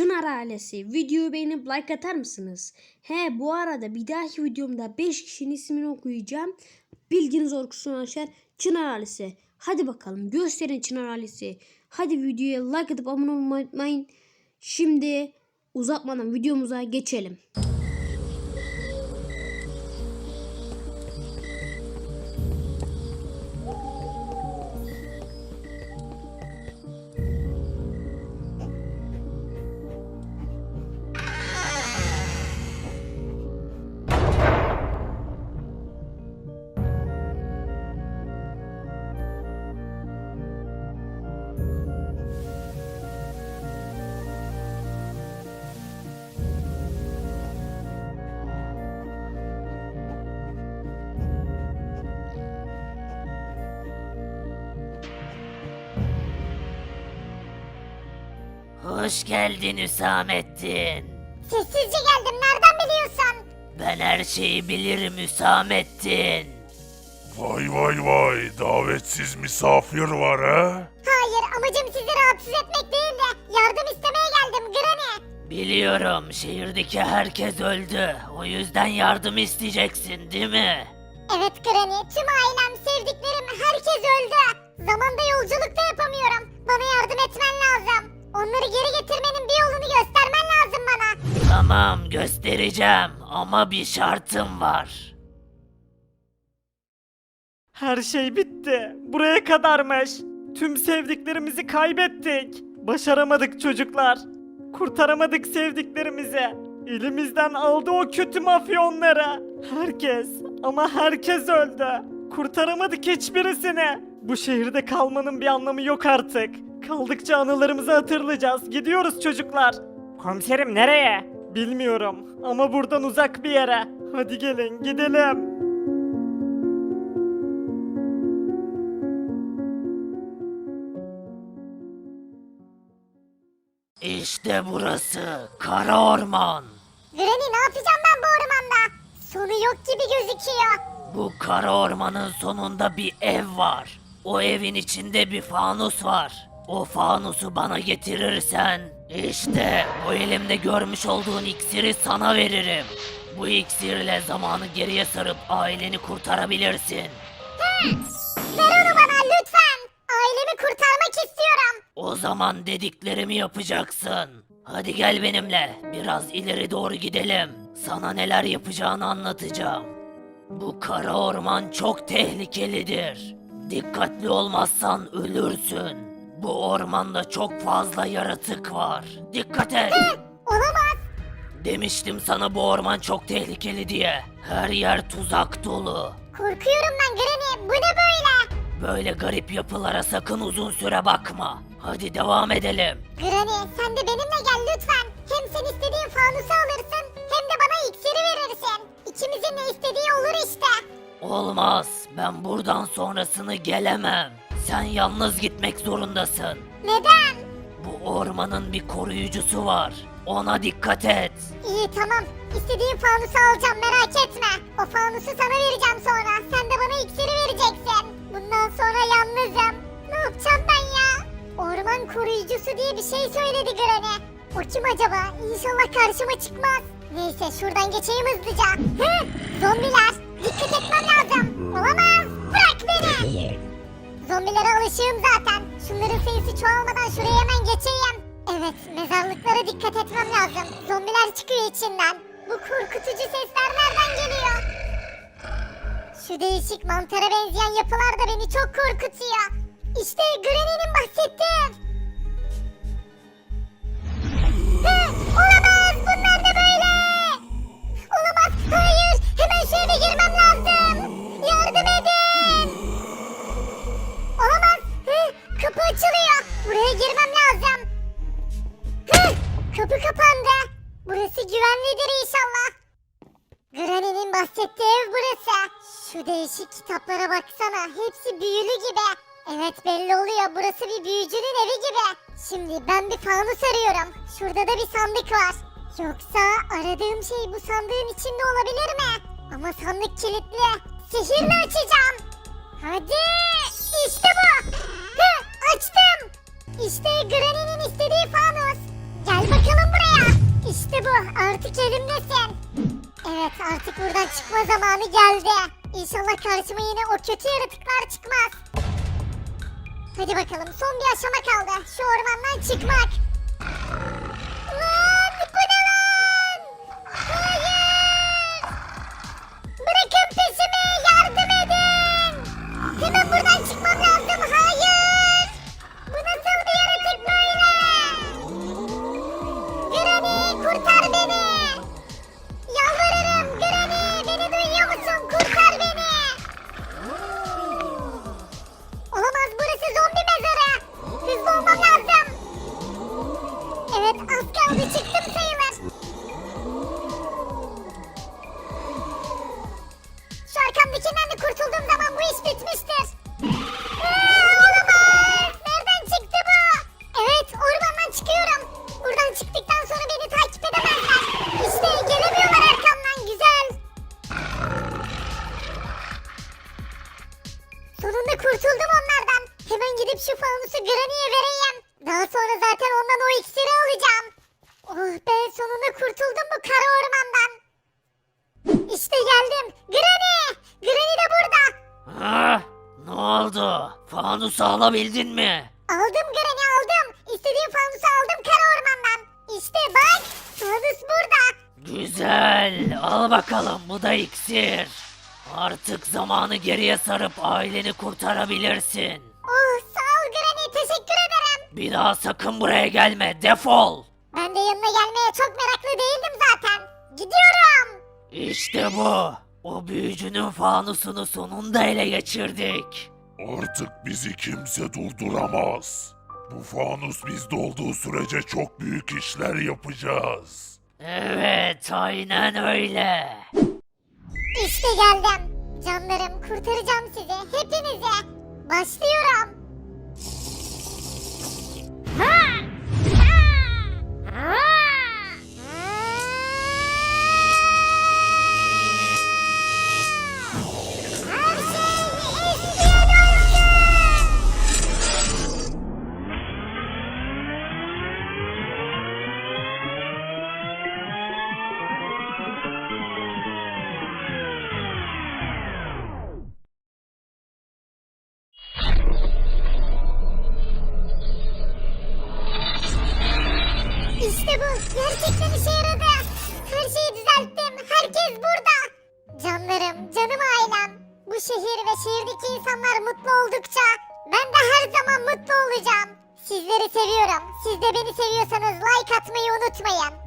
Çınar ailesi videoyu beğenip like atar mısınız? He bu arada bir dahaki videomda 5 kişinin ismini okuyacağım. Bilginiz olsun arkadaşlar. Çınar ailesi. Hadi bakalım gösterin Çınar ailesi. Hadi videoya like atıp abone olmayı unutmayın. Şimdi uzatmadan videomuza geçelim. Hoş geldin Hüsamettin. Sessizce geldim nereden biliyorsun? Ben her şeyi bilirim Hüsamettin. Vay vay vay davetsiz misafir var ha? Hayır amacım sizi rahatsız etmek değil de yardım istemeye geldim Granny. Biliyorum şehirdeki herkes öldü. O yüzden yardım isteyeceksin değil mi? Evet Granny tüm ailem sevdiklerim herkes öldü. Zamanda yolculuk da yapamıyorum. Bana yardım etmen lazım. Onları geri getirmenin bir yolunu göstermen lazım bana. Tamam göstereceğim ama bir şartım var. Her şey bitti. Buraya kadarmış. Tüm sevdiklerimizi kaybettik. Başaramadık çocuklar. Kurtaramadık sevdiklerimizi. Elimizden aldı o kötü mafyonları. Herkes ama herkes öldü. Kurtaramadık hiçbirisini. Bu şehirde kalmanın bir anlamı yok artık. Kaldıkça anılarımızı hatırlayacağız. Gidiyoruz çocuklar. Komiserim nereye? Bilmiyorum ama buradan uzak bir yere. Hadi gelin gidelim. İşte burası Kara Orman. Granny ne yapacağım ben bu ormanda? Sonu yok gibi gözüküyor. Bu kara ormanın sonunda bir ev var. O evin içinde bir fanus var. O fanusu bana getirirsen işte bu elimde görmüş olduğun iksiri sana veririm. Bu iksirle zamanı geriye sarıp aileni kurtarabilirsin. Ver onu bana lütfen. Ailemi kurtarmak istiyorum. O zaman dediklerimi yapacaksın. Hadi gel benimle. Biraz ileri doğru gidelim. Sana neler yapacağını anlatacağım. Bu kara orman çok tehlikelidir. Dikkatli olmazsan ölürsün. Bu ormanda çok fazla yaratık var. Dikkat et. Olamaz. Demiştim sana bu orman çok tehlikeli diye. Her yer tuzak dolu. Korkuyorum ben Granny. Bu ne böyle? Böyle garip yapılara sakın uzun süre bakma. Hadi devam edelim. Granny sen de benimle gel lütfen. Hem sen istediğin fanusu alırsın hem de bana iksiri verirsin. İkimizin ne istediği olur işte. Olmaz. Ben buradan sonrasını gelemem. Sen yalnız gitmek zorundasın. Neden? Bu ormanın bir koruyucusu var. Ona dikkat et. İyi tamam. İstediğin fanusu alacağım merak etme. O fanusu sana vereceğim sonra. Sen de bana iksiri vereceksin. Bundan sonra yalnızım. Ne yapacağım ben ya? Orman koruyucusu diye bir şey söyledi Granny. O kim acaba? İnşallah karşıma çıkmaz. Neyse şuradan geçeyim hızlıca. Hı, zombiler. Dikkat etmem lazım. Olamaz. Bırak beni. Zombilere alışığım zaten. Şunların sayısı çoğalmadan şuraya hemen geçeyim. Evet, mezarlıklara dikkat etmem lazım. Zombiler çıkıyor içinden. Bu korkutucu sesler nereden geliyor? Şu değişik mantara benzeyen yapılar da beni çok korkutuyor. İşte Granny'nin bahsettiği Güvenlidir inşallah. Granny'nin bahsettiği ev burası. Şu değişik kitaplara baksana. Hepsi büyülü gibi. Evet belli oluyor. Burası bir büyücünün evi gibi. Şimdi ben bir fanus arıyorum. Şurada da bir sandık var. Yoksa aradığım şey bu sandığın içinde olabilir mi? Ama sandık kilitli. Sihirle açacağım. Hadi işte bu. Hı, açtım. İşte Granny'nin istediği fanus. İşte bu artık elimdesin. Evet artık buradan çıkma zamanı geldi. İnşallah karşıma yine o kötü yaratıklar çıkmaz. Hadi bakalım son bir aşama kaldı. Şu ormandan çıkmak. Kaldı çıktım Fanusu alabildin mi? Aldım Granny aldım. İstediğim fanusu aldım kara ormandan. İşte bak. Fanus burada. Güzel. Al bakalım bu da iksir. Artık zamanı geriye sarıp aileni kurtarabilirsin. Oh sağ ol Granny teşekkür ederim. Bir daha sakın buraya gelme. Defol. Ben de yanına gelmeye çok meraklı değildim zaten. Gidiyorum. İşte bu. O büyücünün fanusunu sonunda ele geçirdik. Artık bizi kimse durduramaz. Bu fanus bizde olduğu sürece çok büyük işler yapacağız. Evet, aynen öyle. İşte geldim. Canlarım kurtaracağım sizi hepinizi. Başlıyorum. Her İşte bu. Gerçekten işe yaradı. Her şeyi düzelttim. Herkes burada. Canlarım, canım ailem. Bu şehir ve şehirdeki insanlar mutlu oldukça ben de her zaman mutlu olacağım. Sizleri seviyorum. Siz de beni seviyorsanız like atmayı unutmayın.